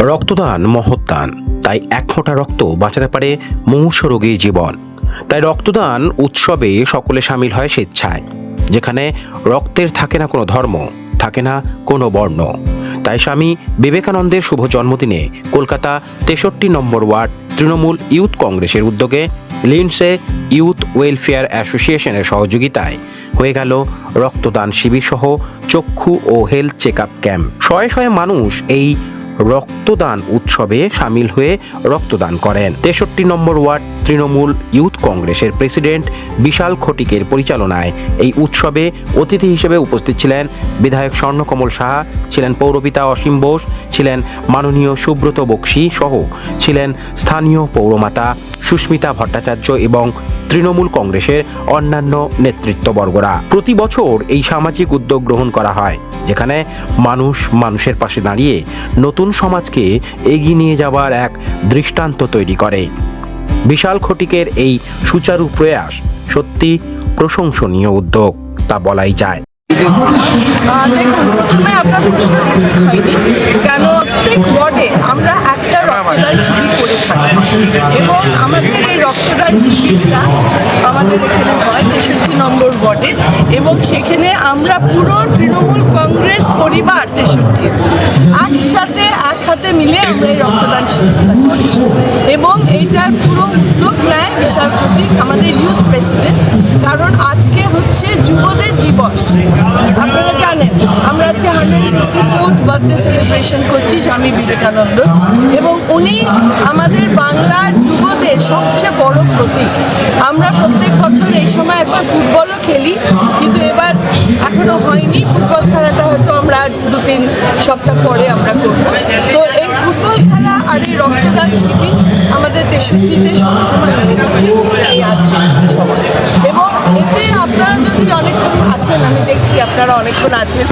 রক্তদান মহৎদান তাই এক ফোঁটা রক্ত বাঁচাতে পারে মুমূর্ষ রোগীর জীবন। তাই রক্তদান উৎসবে সকলে সামিল হয় স্বেচ্ছায়। যেখানে রক্তের থাকে না কোনো ধর্ম, থাকে না কোনো বর্ণ। তাই স্বামী বিবেকানন্দের শুভ জন্মদিনে কলকাতা তেষট্টি নম্বর ওয়ার্ড তৃণমূল ইউথ কংগ্রেসের উদ্যোগে লিন্ডসে ইউথ ওয়েলফেয়ার অ্যাসোসিয়েশনের সহযোগিতায় হয়ে গেল রক্তদান শিবির সহ চক্ষু ও হেলথ চেক আপ ক্যাম্প। শয়ে শয়ে মানুষ এই রক্তদান উৎসবে সামিল হয়ে রক্তদান করেন। তেষট্টি নম্বর ওয়ার্ড তৃণমূল ইউথ কংগ্রেসের প্রেসিডেন্ট বিশাল খটিকের পরিচালনায় এই উৎসবে অতিথি হিসেবে উপস্থিত ছিলেন বিধায়ক স্বর্ণকমল সাহা, ছিলেন পৌরপিতা অসীম বোস, ছিলেন মাননীয় সুব্রত বক্সি সহ ছিলেন স্থানীয় পৌরমাতা সুস্মিতা ভট্টাচার্য এবং তৃণমূল কংগ্রেসের অন্যান্য নেতৃত্ববর্গরা। প্রতি বছর এই সামাজিক উদ্যোগ গ্রহণ করা হয়, যেখানে মানুষ মানুষের পাশে দাঁড়িয়ে নতুন সমাজকে এগিয়ে নিয়ে যাওয়ার এক দৃষ্টান্ত তৈরি করে। বিশাল খটিকের এই সুচারু প্রয়াস সত্যি প্রশংসনীয় উদ্যোগ, তা বলাই যায়। কেন আমরা একটা রক্তদান শিবির করে থাকি এবং আমাদের এই রক্তদান শিবিরটা আমাদের এখানে হয় তেষট্টি নম্বর ওয়ার্ডে এবং সেখানে আমরা পুরো তৃণমূল কংগ্রেস পরিবার তেষট্টি। একসাথে এক হাতে মিলে আমরা এই রক্তদান শিবিরটা করি এবং এইটার পুরো উদ্যোগ নেয় বিশাল প্রতীক, আমাদের ইউথ প্রেসিডেন্ট কারণ আজকে হচ্ছে যুবদের দিবস। আপনারা জানেন, আমরা আজকে hundred sixty fourth birthday celebration করছি স্বামী বিবেকানন্দ এবং উনি আমাদের বাংলার যুবদের সবচেয়ে বড় প্রতীক। আমরা প্রত্যেক বছর এই সময় একবার ফুটবলও খেলি, কিন্তু এবার এখনও হয়নি। ফুটবল খেলাটা হয়তো আমরা দু তিন সপ্তাহ পরে আমরা করব। তো এই ফুটবল খেলা আর এই রক্তদান শিবির আমাদের তেষট্টিতে সবসময় এই আজকে এবং এতে আপনারা যদি অনেকক্ষণ আছেন, আমি দেখছি আপনারা অনেকক্ষণ আছেন,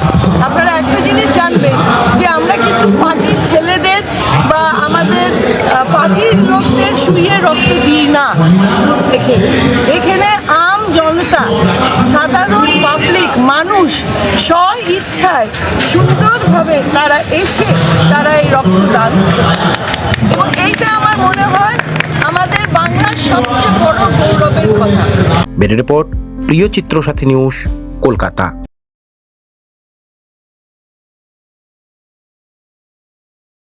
আপনারা একটা জিনিস জানবেন যে আমরা কিন্তু পার্টির ছেলেদের বা আমাদের পার্টির লোকদের শুয়ে রক্ত দিই না। এখানে এখানে আম জনতা, সাধারণ পাবলিক মানুষ, স্ব ইচ্ছায় সুন্দরভাবে তারা এসে তারা এই রক্তদান এবং এইটা আমার মনে হয় আমাদের বাংলার সবচেয়ে বড় গৌরবের কথা। বেড়ে রিপোর্ট প্রিয় চিত্র সাথী নিউজ কলকাতা